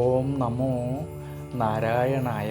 ഓം നമോ നാരായണായ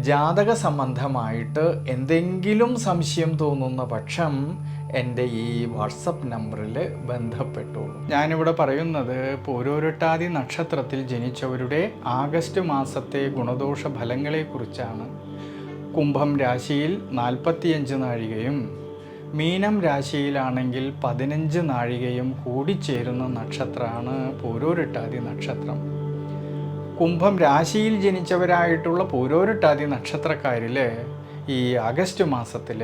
ജാതക സംബന്ധമായിട്ട് എന്തെങ്കിലും സംശയം തോന്നുന്ന പക്ഷം എന്റെ ഈ വാട്സപ്പ് നമ്പറിൽ ബന്ധപ്പെട്ടോളൂ. ഞാനിവിടെ പറയുന്നത് പോരോരുട്ടാതി നക്ഷത്രത്തിൽ ജനിച്ചവരുടെ ആഗസ്റ്റ് മാസത്തെ ഗുണദോഷ ഫലങ്ങളെക്കുറിച്ചാണ്. കുംഭം രാശിയിൽ നാൽപ്പത്തിയഞ്ച് നാഴികയും മീനം രാശിയിലാണെങ്കിൽ പതിനഞ്ച് നാഴികയും കൂടിച്ചേരുന്ന നക്ഷത്രമാണ് പോരോരുട്ടാതി നക്ഷത്രം. കുംഭം രാശിയിൽ ജനിച്ചവരായിട്ടുള്ള പൂരോരുട്ടാതി നക്ഷത്രക്കാരിൽ ഈ ആഗസ്റ്റ് മാസത്തിൽ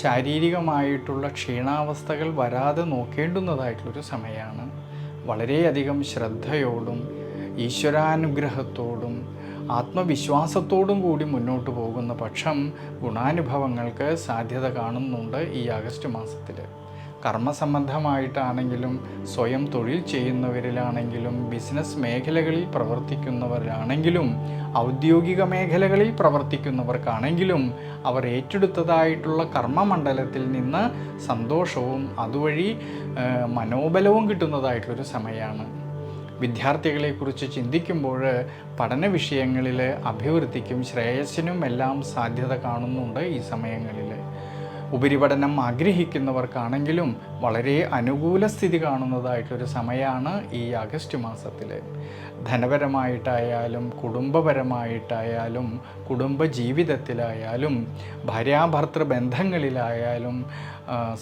ശാരീരികമായിട്ടുള്ള ക്ഷീണാവസ്ഥകൾ വരാതെ നോക്കേണ്ടുന്നതായിട്ടുള്ളൊരു സമയമാണ് വളരെയധികം ശ്രദ്ധയോടും ഈശ്വരാനുഗ്രഹത്തോടും ആത്മവിശ്വാസത്തോടും കൂടി മുന്നോട്ട് പോകുന്ന പക്ഷം ഗുണാനുഭവങ്ങൾക്ക് സാധ്യത കാണുന്നുണ്ട് ഈ ആഗസ്റ്റ് മാസത്തിൽ കർമ്മസംബന്ധമായിട്ടാണെങ്കിലും സ്വയം തൊഴിൽ ചെയ്യുന്നവരിലാണെങ്കിലും ബിസിനസ് മേഖലകളിൽ പ്രവർത്തിക്കുന്നവരാണെങ്കിലും ഔദ്യോഗിക മേഖലകളിൽ പ്രവർത്തിക്കുന്നവർക്കാണെങ്കിലും അവർ ഏറ്റെടുത്തതായിട്ടുള്ള കർമ്മമണ്ഡലത്തിൽ നിന്ന് സന്തോഷവും അതുവഴി മനോബലവും കിട്ടുന്നതായിട്ടുള്ളൊരു സമയമാണ് വിദ്യാർത്ഥികളെക്കുറിച്ച് ചിന്തിക്കുമ്പോൾ പഠന വിഷയങ്ങളിൽ അഭിവൃദ്ധിക്കും ശ്രേയസ്സിനും എല്ലാം സാധ്യത കാണുന്നുണ്ട് ഈ സമയങ്ങളിൽ ഉപരിപഠനം ആഗ്രഹിക്കുന്നവർക്കാണെങ്കിലും വളരെ അനുകൂല സ്ഥിതി കാണുന്നതായിട്ടൊരു സമയമാണ് ഈ ആഗസ്റ്റ് മാസത്തിൽ ധനപരമായിട്ടായാലും കുടുംബപരമായിട്ടായാലും കുടുംബ ജീവിതത്തിലായാലും ഭാര്യാഭർത്തൃ ബന്ധങ്ങളിലായാലും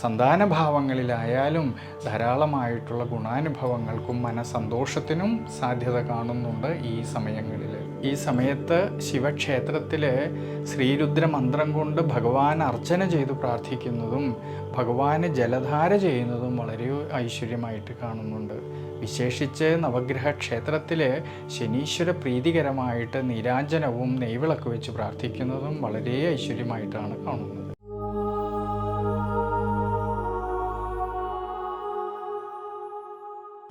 സന്താനഭാവങ്ങളിലായാലും ധാരാളമായിട്ടുള്ള ഗുണാനുഭവങ്ങൾക്കും മനസന്തോഷത്തിനും സാധ്യത കാണുന്നുണ്ട് ഈ സമയങ്ങളിൽ ഈ സമയത്ത് ശിവക്ഷേത്രത്തിൽ ശ്രീരുദ്ര മന്ത്രം കൊണ്ട് ഭഗവാൻ അർച്ചന ചെയ്ത് പ്രാർത്ഥിക്കുന്നതും ഭഗവാന് ജലധാര ചെയ്യുന്നതും വളരെ ഐശ്വര്യമായിട്ട് കാണുന്നുണ്ട്. വിശേഷിച്ച് നവഗ്രഹ ക്ഷേത്രത്തിൽ ശനീശ്വര പ്രീതികരമായിട്ട് നീരാഞ്ജനവും നെയ്വിളക്ക് വെച്ച് പ്രാർത്ഥിക്കുന്നതും വളരെ ഐശ്വര്യമായിട്ടാണ് കാണുന്നത്.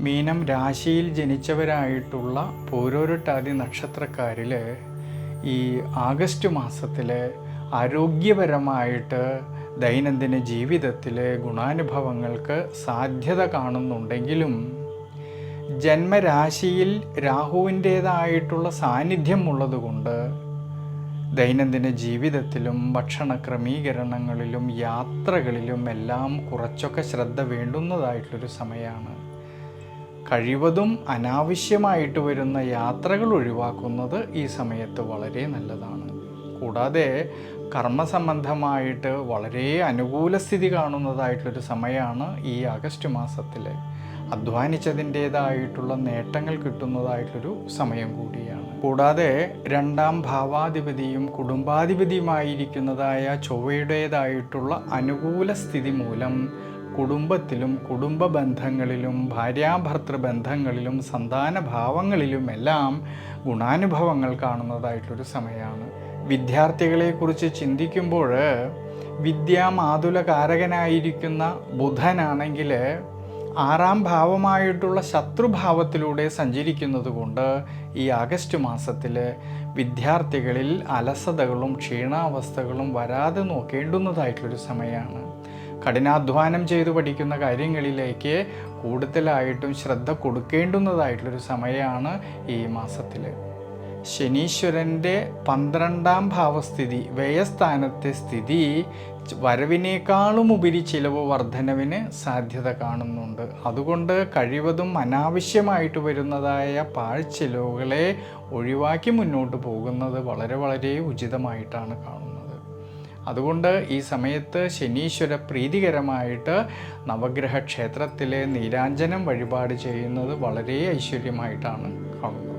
മീനം രാശിയിൽ ജനിച്ചവരായിട്ടുള്ള പൂരോരുട്ടാതി നക്ഷത്രക്കാരിൽ ഈ ആഗസ്റ്റ് മാസത്തിൽ ആരോഗ്യപരമായിട്ട് ദൈനംദിന ജീവിതത്തിലെ ഗുണാനുഭവങ്ങൾക്ക് സാധ്യത കാണുന്നുണ്ടെങ്കിലും ജന്മരാശിയിൽ രാഹുവിന്റേതായിട്ടുള്ള സാന്നിധ്യം ഉള്ളതുകൊണ്ട് ദൈനംദിന ജീവിതത്തിലും ഭക്ഷണ ക്രമീകരണങ്ങളിലും യാത്രകളിലും എല്ലാം കുറച്ചൊക്കെ ശ്രദ്ധ വേണ്ടുന്നതായിട്ടുള്ളൊരു സമയമാണ്. കഴിവതും അനാവശ്യമായിട്ട് വരുന്ന യാത്രകൾ ഒഴിവാക്കുന്നത് ഈ സമയത്ത് വളരെ നല്ലതാണ്. കൂടാതെ കർമ്മസംബന്ധമായിട്ട് വളരെ അനുകൂല സ്ഥിതി കാണുന്നതായിട്ടൊരു സമയമാണ് ഈ ആഗസ്റ്റ് മാസത്തിൽ അധ്വാനിച്ചതിന്റേതായിട്ടുള്ള നേട്ടങ്ങൾ കിട്ടുന്നതായിട്ടൊരു സമയം കൂടിയാണ്. കൂടാതെ രണ്ടാം ഭാവാധിപതിയും കുടുംബാധിപതിയുമായിരിക്കുന്നതായ ചൊവ്വയുടേതായിട്ടുള്ള അനുകൂല സ്ഥിതി മൂലം കുടുംബത്തിലും കുടുംബ ബന്ധങ്ങളിലും ഭാര്യാഭർത്തൃ ബന്ധങ്ങളിലും സന്താന ഭാവങ്ങളിലുമെല്ലാം ഗുണാനുഭവങ്ങൾ കാണുന്നതായിട്ടൊരു സമയമാണ് വിദ്യാർത്ഥികളെക്കുറിച്ച് ചിന്തിക്കുമ്പോൾ വിദ്യാമാതുലകാരകനായിരിക്കുന്ന ബുധനാണെങ്കിൽ ആറാം ഭാവമായിട്ടുള്ള ശത്രുഭാവത്തിലൂടെ സഞ്ചരിക്കുന്നത് കൊണ്ട് ഈ ആഗസ്റ്റ് മാസത്തിൽ വിദ്യാർത്ഥികളിൽ അലസതകളും ക്ഷീണാവസ്ഥകളും വരാതെ നോക്കേണ്ടുന്നതായിട്ടുള്ളൊരു സമയമാണ് കഠിനാധ്വാനം ചെയ്തു പഠിക്കുന്ന കാര്യങ്ങളിലേക്ക് കൂടുതലായിട്ടും ശ്രദ്ധ കൊടുക്കേണ്ടുന്നതായിട്ടുള്ളൊരു സമയമാണ് ഈ മാസത്തിൽ ശനീശ്വരന്റെ പന്ത്രണ്ടാം ഭാവസ്ഥിതി വ്യയസ്ഥാനത്തെ സ്ഥിതി വരവിനേക്കാളും ഉപരി ചിലവ് വർധനവിന് സാധ്യത കാണുന്നുണ്ട്. അതുകൊണ്ട് കഴിവതും അനാവശ്യമായിട്ട് വരുന്നതായ പാഴ്ചിലവുകളെ ഒഴിവാക്കി മുന്നോട്ട് പോകുന്നത് വളരെ വളരെ ഉചിതമായിട്ടാണ് കാണുന്നത്. അതുകൊണ്ട് ഈ സമയത്ത് ശനീശ്വര പ്രീതികരമായിട്ട് നവഗ്രഹ ക്ഷേത്രത്തിലെ നീരാഞ്ജനം വഴിപാട് ചെയ്യുന്നത് വളരെ ഐശ്വര്യമായിട്ടാണ് കാണുന്നത്.